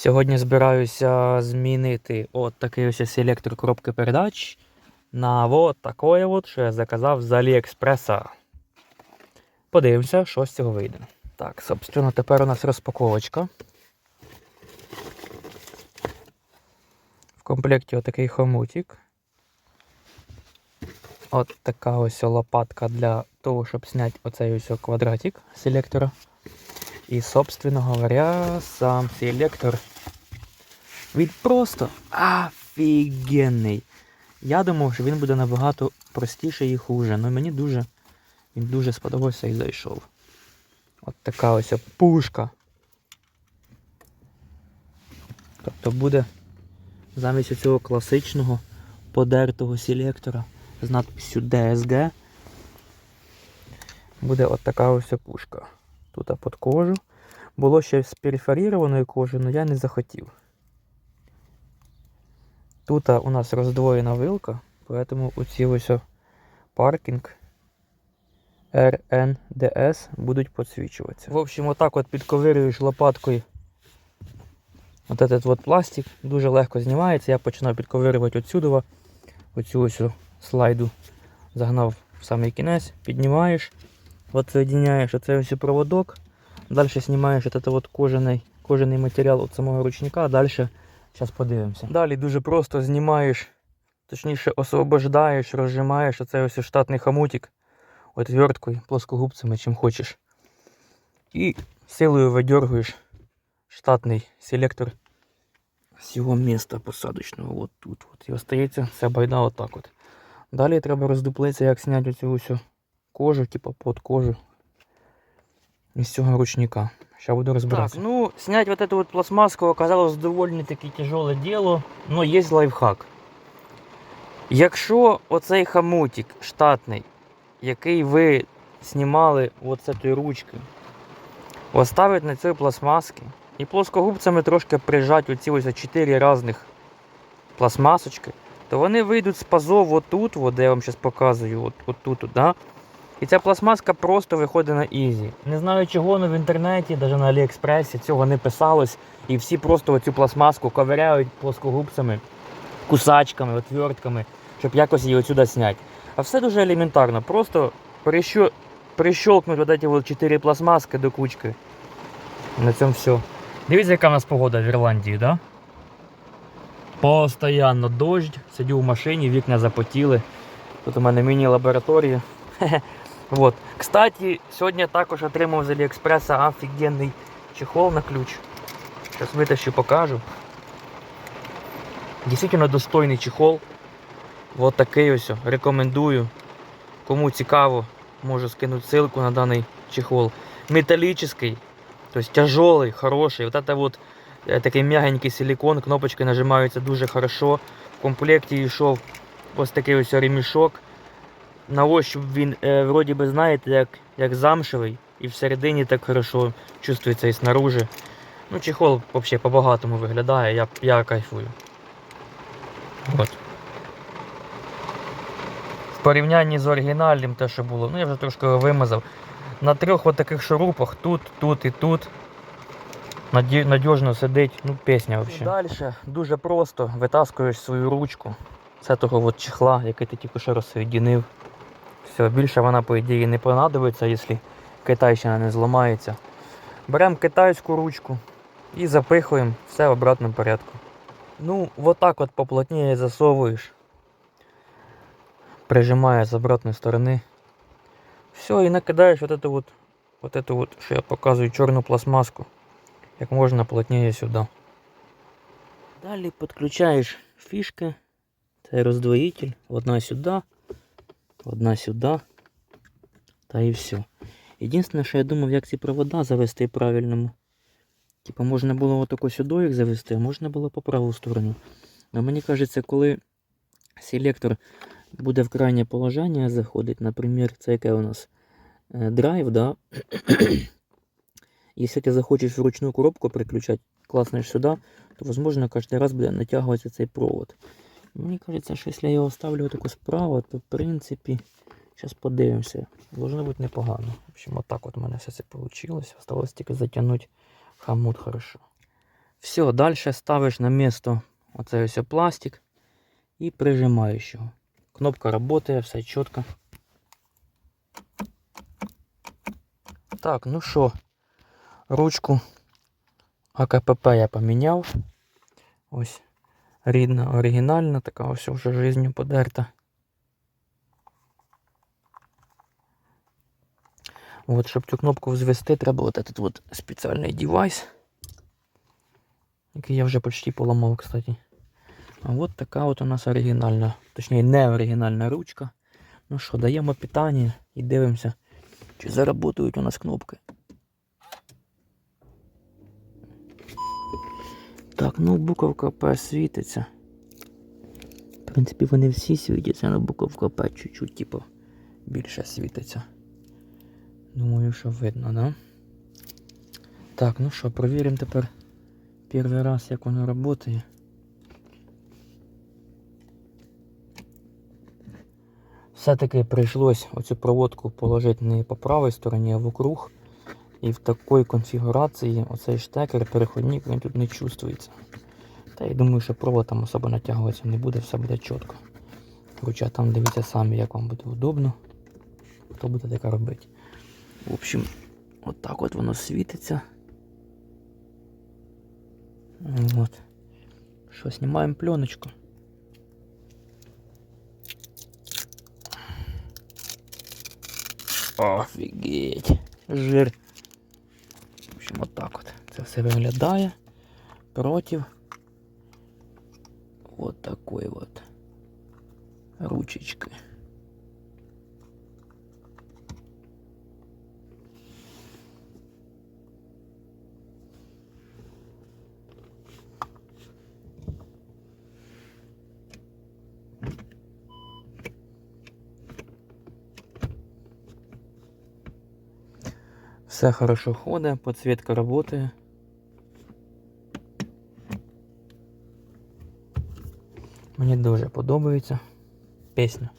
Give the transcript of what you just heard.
Сьогодні збираюся змінити от такий ось селектор коробки передач на от такое от, що я заказав з Аліекспреса. Подивимося, що з цього вийде. Так, собственно, тепер у нас розпаковочка. В комплекті отакий хомутик. От така ось лопатка для того, щоб зняти оцей ось квадратик селектора. І, собственно говоря, сам селектор він просто офігенний. Я думав, що він буде набагато простіший і хуже, але мені дуже він дуже сподобався і зайшов. От така ось пушка. Тобто буде замість цього класичного подертого селектора з надписью DSG буде от така ось пушка. Тут під кожу. Було ще з перифорірованою кожею, але я не захотів. Тут у нас роздвоєна вилка, поэтому оці ось паркінг RNDS будуть підсвічуватися. В общем, отак от підковирюєш лопаткою от этот вот пластик, дуже легко знімається. Я починав підковирювати отсюди, оцю ось слайду загнав в самий кінець, піднімаєш, от соединяєш оцей ось проводок, далі знімаєш от этот вот кожаний, кожаний матеріал від самого ручника, а далі зараз подивимося. Далі дуже просто знімаєш, точніше освобождаєш, розжимаєш оцей ось штатний хомутик отверткою, плоскогубцями, чим хочеш. І силою видергуєш штатний селектор з його міста посадочного. От тут. От. І остається вся байда отак от. Далі треба роздуплитися, як зняти оцю кожу, типу под кожу із цього ручника. Сейчас буду разбираться. Так, ну, снять вот эту вот пластмасску оказалось довольно-таки тяжелое дело, но є лайфхак. Якщо оцей хомутик штатний, який ви знімали от з цієї ручки, оставити на цій пластмаски і плоскогубцями трошки прижати оці ось 4 різних пластмасочки, то вони вийдуть з пазов отут, от, де я вам зараз показую, от, от тут, да? І ця пластмаска просто виходить на ізі. Не знаю чого, але в інтернеті, навіть на Аліекспресі цього не писалось. І всі просто оцю пластмаску ковиряють плоскогубцями, кусачками, отвертками, щоб якось її отсюди зняти. А все дуже елементарно. Просто прищу... прищелкнуть вот эти вот 4 пластмаски до кучки. На цьому все. Дивіться, яка в нас погода в Ірландії, да? Постоянно дощ, сидю в машині, вікна запотіли. Тут у мене міні-лабораторія. Вот. Кстати, сьогодні також отримав з Аліекспреса офігенний чехол на ключ. Зараз витащу, покажу. Дійсно достойний чехол. Вот такий ось. Рекомендую. Кому цікаво, можу скинути ссылку на даний чехол. Металлический, то есть тяжелый, хороший. Вот это вот е, такий м'ягенький силикон, кнопочки нажимаються дуже хорошо. В комплекті йшов ось такий ось ремішок. На ощупь він е, вроді би, знаєте, як, як замшевий. І всередині так хорошо чувствується і снаружи. Ну, чехол взагалі по-багатому виглядає, я, я кайфую. От. В порівнянні з оригінальним те, що було, ну я вже трошки його вимазав. На трьох таких шурупах, тут, тут і тут. наді- Надіжно сидить, ну пісня взагалі. Далі дуже просто витаскуєш свою ручку з того от чехла, який ти тільки що розсоєдинив. Все, більше вона, по ідеї, не понадобиться, якщо китайщина не зламається. Беремо китайську ручку і запихуємо все в обратному порядку. Ну, вот так от поплотніше засовуєш. Прижимає з обратної сторони. Все, і накидаєш вот эту вот, эту вот, що я показую, чорну пластмаску. Як можна плотніше сюди. Далі підключаєш фішки. Це роздвоїтель. Одна сюди, одна сюди. Та і все. Єдине, що я думав, як ці провода завести правильному. Типа можна було отако сюди їх завести, а можна було по праву сторону. Но мені кажеться, коли селектор буде в крайнє положення заходить, наприклад, це яке у нас е, драйв, да? Якщо ти захочеш вручну коробку приключати, класнеш сюди, то возможно кожен раз буде натягуватися цей провод. Мені кажеться, що якщо я його ставлю таку справа, то в принципі, зараз подивимося. Должно бути непогано. В общем, отак от у мене все це вийшло. Осталось тільки затягнути хомут хорошо. Все, далі ставиш на місто оцей ось пластик і прижимаєш його. Кнопка працює, все чітко. Так, ну що, ручку АКПП я поміняв. Ось рідна, оригінальна, така ось вже жизнью подерта. От, щоб цю кнопку взвести, треба от этот вот спеціальний девайс, який я вже почти поламав, кстати. А от така от у нас оригінальна, точніше не оригінальна ручка. Ну що, даємо питання і дивимося, чи заработають у нас кнопки. Так, ну буковка П світиться. В принципі, вони всі світяться, але буковка П чуть-чуть, типу, більше світиться. Думаю, що видно, да? Так, ну що, провіримо тепер перший раз, як воно працює. Все-таки прийшлось оцю проводку положити не по правій стороні, а вокруг. І в такій конфігурації оцей штекер, переходник, він тут не чувствується. Та я думаю, що провод там особо натягуватися не буде, все буде чітко. Хоча там дивіться самі, як вам буде удобно. Хто буде таке робити. В общем, от так от воно світиться. От. Що, знімаємо пленочку. Офігеть. Жир. Общем, от от. Це все виглядає проти от такої от ручечки. Все хорошо ходить, подсветка работає. Мені дуже подобається пісня.